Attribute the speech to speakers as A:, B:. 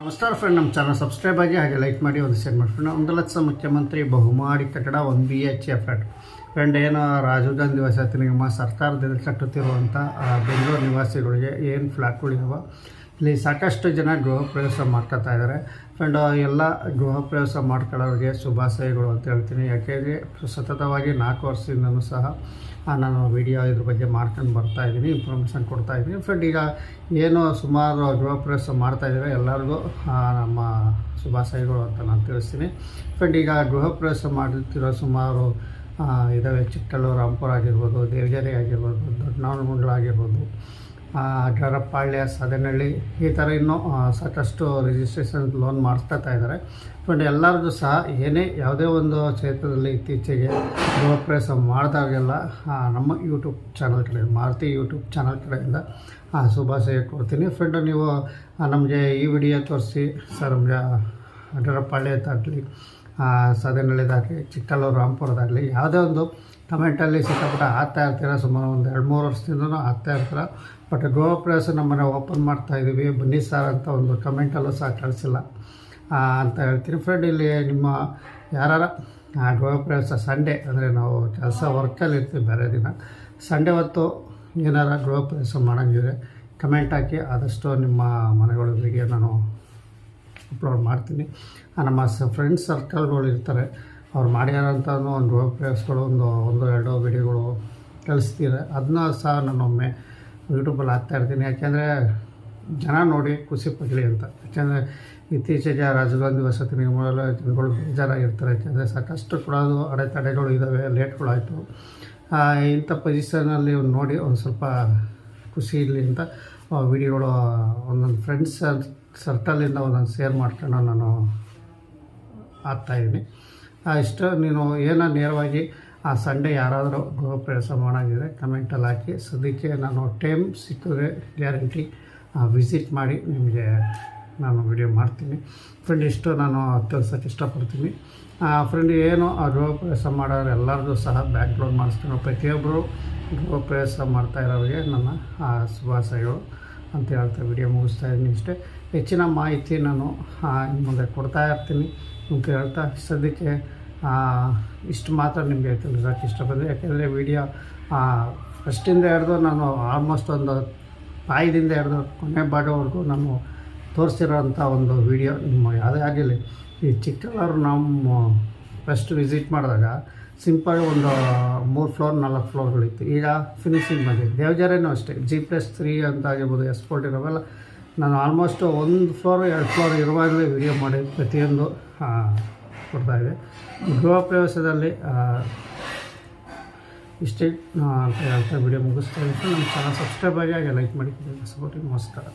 A: ನಮಸ್ಕಾರ ಫ್ರೆಂಡ್ ನಮ್ಮ channel subscribe ಆಗಿ ಹಾಗೆ ಲೈಕ್ ಮಾಡಿ ಒಂದು ಶೇರ್ ಮಾಡಿ. ಫ್ರೆಂಡ್ ಒಂದು ಲಕ್ಷ ಮುಖ್ಯಮಂತ್ರಿ ಬಹುಮಾಡಿ ಕಟ್ಟಡ, ಒಂದು B H A flat friend ಏನು ರಾಜೀವ್ ಗಾಂಧಿ ವಸತಿ ನಿಗಮ ಸರ್ಕಾರದಿಂದ ಕಟ್ಟುತ್ತಿರುವಂಥ ಬೆಂಗಳೂರು ನಿವಾಸಿಗಳಿಗೆ ಏನು ಫ್ಲಾಟ್ಗಳಿದಾವೆ ಇಲ್ಲಿ ಸಾಕಷ್ಟು ಜನ ಗೃಹ ಪ್ರವೇಶ ಮಾಡ್ಕೊತಾ ಇದ್ದಾರೆ. ಫ್ರೆಂಡ್, ಎಲ್ಲ ಗೃಹ ಪ್ರವೇಶ ಮಾಡ್ಕೊಳ್ಳೋರಿಗೆ ಶುಭಾಶಯಗಳು ಅಂತ ಹೇಳ್ತೀನಿ. ಯಾಕೆಂದರೆ ಸತತವಾಗಿ ನಾಲ್ಕು ವರ್ಷದಿಂದಲೂ ಸಹ ನಾನು ವಿಡಿಯೋ ಇದ್ರ ಬಗ್ಗೆ ಮಾಡ್ಕೊಂಡು ಬರ್ತಾ ಇದ್ದೀನಿ ಇನ್ಫಾರ್ಮೇಷನ್ ಕೊಡ್ತಾ ಇದ್ದೀನಿ. ಫ್ರೆಂಡ್ ಈಗ ಏನು ಸುಮಾರು ಗೃಹ ಪ್ರವೇಶ ಮಾಡ್ತಾ ಇದ್ದಾರೆ, ಎಲ್ಲರಿಗೂ ನಮ್ಮ ಶುಭಾಶಯಗಳು ಅಂತ ನಾನು ತಿಳಿಸ್ತೀನಿ. ಫ್ರೆಂಡ್ ಈಗ ಗೃಹ ಪ್ರವೇಶ ಮಾಡುತ್ತಿರೋ ಸುಮಾರು ಇದ್ದಾವೆ ಚಿಕ್ಕಲ್ಲೂರು ರಾಂಪುರ ಆಗಿರ್ಬೋದು, ದೇವಗೆರೆ ಆಗಿರ್ಬೋದು ದೊಡ್ಡನಾಳಮಂಗ್ಲ ಗರಪಾಳ್ಯ ಸದನಹಳ್ಳಿ ಈ ಥರ ಇನ್ನೂ ಸಾಕಷ್ಟು ರಿಜಿಸ್ಟ್ರೇಷನ್ ಲೋನ್ ಮಾಡಿಸ್ತಾ ಇದ್ದಾರೆ. ಬಟ್ ಎಲ್ಲರಿಗೂ ಸಹ ಏನೇ ಯಾವುದೇ ಒಂದು ಕ್ಷೇತ್ರದಲ್ಲಿ ಇತ್ತೀಚೆಗೆ ಗೃಹ ಪ್ರವೇಶ ಮಾಡಿದಾಗೆಲ್ಲ ನಮ್ಮ ಯೂಟ್ಯೂಬ್ ಚಾನಲ್ ಕಡೆ ಮಾರುತಿ ಯೂಟ್ಯೂಬ್ ಚಾನಲ್ ಕಡೆಯಿಂದ ಶುಭಾಶಯ ಕೊಡ್ತೀನಿ ಫ್ರೆಂಡು ನೀವು ನಮಗೆ ಈ ವಿಡಿಯೋ ತೋರಿಸಿ, ಸರ್, ನಮಗೆ ಗರಪಾಳ್ಯದಾಗಲಿ ಸದನಹಳ್ಳಿದಾಗಲಿ, ಚಿಕ್ಕಲ್ಲೂರು, ರಾಮ್ಪುರದಾಗಲಿ, ಯಾವುದೇ ಒಂದು ಕಮೆಂಟಲ್ಲಿ ಸಿಕ್ಕಾಪಟ್ಟೆ ಹಾಕ್ತಾ ಇರ್ತೀರ, ಸುಮಾರು ಒಂದು ಎರಡು ಮೂರು ವರ್ಷದಿಂದನೂ ಹಾಕ್ತಾ ಇರ್ತೀರ. ಬಟ್ ಗೃಹ ಪ್ರವೇಶ ನಮ್ಮನೆ ಓಪನ್ ಮಾಡ್ತಾ ಇದ್ದೀವಿ ಬನ್ನಿ ಸರ್ ಅಂತ ಒಂದು ಕಮೆಂಟಲ್ಲೂ ಸಹ ಕಳಿಸಿಲ್ಲ. ಅಂತ ಹೇಳ್ತೀನಿ. ಫ್ರೆಂಡ್ ಇಲ್ಲಿ ನಿಮ್ಮ ಯಾರ ಗೃಹ ಪ್ರವೇಶ ಸಂಡೇ ಅಂದರೆ ನಾವು ಕೆಲಸ ವರ್ಕಲ್ಲಿ ಇರ್ತೀವಿ ಬೇರೆ ದಿನ. ಸಂಡೇ ಹೊತ್ತು ಏನಾರ ಗೃಹ ಪ್ರವೇಶ ಮಾಡೋಂಗಿದ್ರೆ ಕಮೆಂಟ್ ಹಾಕಿ ಆದಷ್ಟು ನಿಮ್ಮ ಮನೆಗಳ ವಿಡಿಯೋ ನಾನು ಅಪ್ಲೋಡ್ ಮಾಡ್ತೀನಿ. ನಮ್ಮ ಫ್ರೆಂಡ್ಸ್ ಸರ್ಕಲ್ಗಳು ಇರ್ತಾರೆ. ಅವ್ರು ಮಾಡ್ಯಾರಂಥ ಒಂದು ಯೋಗ ಪ್ಲೇಸ್ಗಳು ಒಂದು ಒಂದು, ಎರಡು ವಿಡಿಯೋಗಳು ಕಳಿಸ್ತೀರ ಅದನ್ನ ಸಹ ನಾನೊಮ್ಮೆ ಯೂಟ್ಯೂಬಲ್ಲಿ ಹಾಕ್ತಾ ಇರ್ತೀನಿ. ಯಾಕೆಂದರೆ ಜನ ನೋಡಿ ಖುಷಿ ಪಡಲಿ ಅಂತ. ಯಾಕೆಂದರೆ ಇತ್ತೀಚೆಗೆ ರಾಜೀವ್ ಗಾಂಧಿ ವಸತಿ ನಿಗಮಗಳ ಜನಗಳು ಬೇಜಾರಾಗಿರ್ತಾರೆ. ಯಾಕೆಂದರೆ ಸಾಕಷ್ಟು ಕೊಡೋದು ಅಡೆತಡೆಗಳು ಇದ್ದಾವೆ ಲೇಟ್ಗಳಾಯಿತು ಇಂಥ ಪೊಸಿಷನಲ್ಲಿ ನೋಡಿ ಒಂದು ಸ್ವಲ್ಪ ಖುಷಿ ಇರಲಿ ಅಂತ ವಿಡಿಯೋಗಳು ಒಂದೊಂದು ಫ್ರೆಂಡ್ಸ್ ಸರ್ಕಲಿಂದ ಒಂದೊಂದು ಶೇರ್ ಮಾಡ್ಕೊಂಡು ನಾನು ಹಾಕ್ತಾಯಿದ್ದೀನಿ ಇಷ್ಟು. ನೀನು ಏನೋ ನೇರವಾಗಿ ಆ ಸಂಡೇ ಯಾರಾದರೂ ಗೃಹ ಪ್ರವೇಶ ಮಾಡೋಂಗಿದ್ರೆ ಕಮೆಂಟಲ್ಲಿ ಹಾಕಿ. ಸದ್ಯಕ್ಕೆ ನಾನು ಟೈಮ್ ಸಿಕ್ಕಿದ್ರೆ ಗ್ಯಾರಂಟಿ ವಿಸಿಟ್ ಮಾಡಿ ನಿಮಗೆ ನಾನು ವಿಡಿಯೋ ಮಾಡ್ತೀನಿ. ಫ್ರೆಂಡ್ ಇಷ್ಟು ನಾನು ತಿಳಿಸೋಕ್ಕೆ ಇಷ್ಟಪಡ್ತೀನಿ. ಫ್ರೆಂಡ್ ಏನು, ಆ, ಗೃಹ ಪ್ರವೇಶ ಮಾಡೋರು ಎಲ್ಲರಿಗೂ ಸಹ ಬ್ಯಾಕ್ ಲೋನ್ ಮಾಡಿಸ್ತೀನಿ ಪ್ರತಿಯೊಬ್ಬರು ಗೃಹ ಪ್ರವೇಶ ಮಾಡ್ತಾ ಇರೋರಿಗೆ ನನ್ನ ಶುಭಾಶಯಗಳು ಅಂತ ಹೇಳ್ತಾ ವಿಡಿಯೋ ಮುಗಿಸ್ತಾ ಇದ್ದೀನಿ ಇಷ್ಟೇ. ಹೆಚ್ಚಿನ ಮಾಹಿತಿ ನಾನು ಮುಂದೆ ಕೊಡ್ತಾ ಇರ್ತೀನಿ ಅಂತ ಹೇಳ್ತಾ ಸದ್ಯಕ್ಕೆ ಇಷ್ಟು ಮಾತ್ರ ನಿಮಗೆ ತಿಳಿಸೋಕೆ ಇಷ್ಟಪಡ್ತೀನಿ ಯಾಕೆಂದರೆ ವಿಡಿಯೋ ಫಸ್ಟಿಂದ ಹಿಡ್ದು ನಾನು ಆಲ್ಮೋಸ್ಟ್ ಒಂದು ತಾಯಿದಿಂದ ಹಿಡ್ದು ಕೊನೆ ಭಾಗವರೆಗೂ ನಾನು ತೋರಿಸಿರೋಂಥ ಒಂದು ವಿಡಿಯೋ ನಿಮ್ಮ ಯಾವುದೇ ಆಗಿರಲಿ, ಈ ಚಿಕ್ಕವರು ನಮ್ಮ ಫಸ್ಟ್ ವಿಸಿಟ್ ಮಾಡಿದಾಗ ಸಿಂಪಲ್ ಒಂದು ಮೂರು ಫ್ಲೋರ್ ನಾಲ್ಕು ಫ್ಲೋರ್ಗಳಿತ್ತು ಈಗ ಫಿನಿಶಿಂಗ್ ಬಂದಿದೆ ದೇವಜಾರೇನೂ ಅಷ್ಟೇ. ಜಿ ಪ್ಲಸ್ ತ್ರೀ ಅಂತ ಆಗಿರ್ಬೋದು ಎಸ್ಪೋರ್ಟ್ ಇರೋವೆಲ್ಲ ನಾನು ಆಲ್ಮೋಸ್ಟ್ ಒಂದು ಫ್ಲೋರ್ ಎರಡು ಫ್ಲೋರ್ ಇರುವಾಗಲೇ ವಿಡಿಯೋ ಮಾಡಿ ಪ್ರತಿಯೊಂದು ಕೊಡ್ತಾಯಿದೆ ಗೃಹ ಪ್ರವೇಶದಲ್ಲಿ ಇಷ್ಟೇ ಅಂತ ಹೇಳ್ತಾ ವಿಡಿಯೋ ಮುಗಿಸ್ತಾ ಇದ್ದೀನಿ. ನಮ್ಮ ಚಾನಲ್ ಸಬ್ಸ್ಕ್ರೈಬ್ ಆಗಿ ಲೈಕ್ ಮಾಡಿ. ಸಪೋರ್ಟಿಂಗ್ ನಮಸ್ಕಾರ.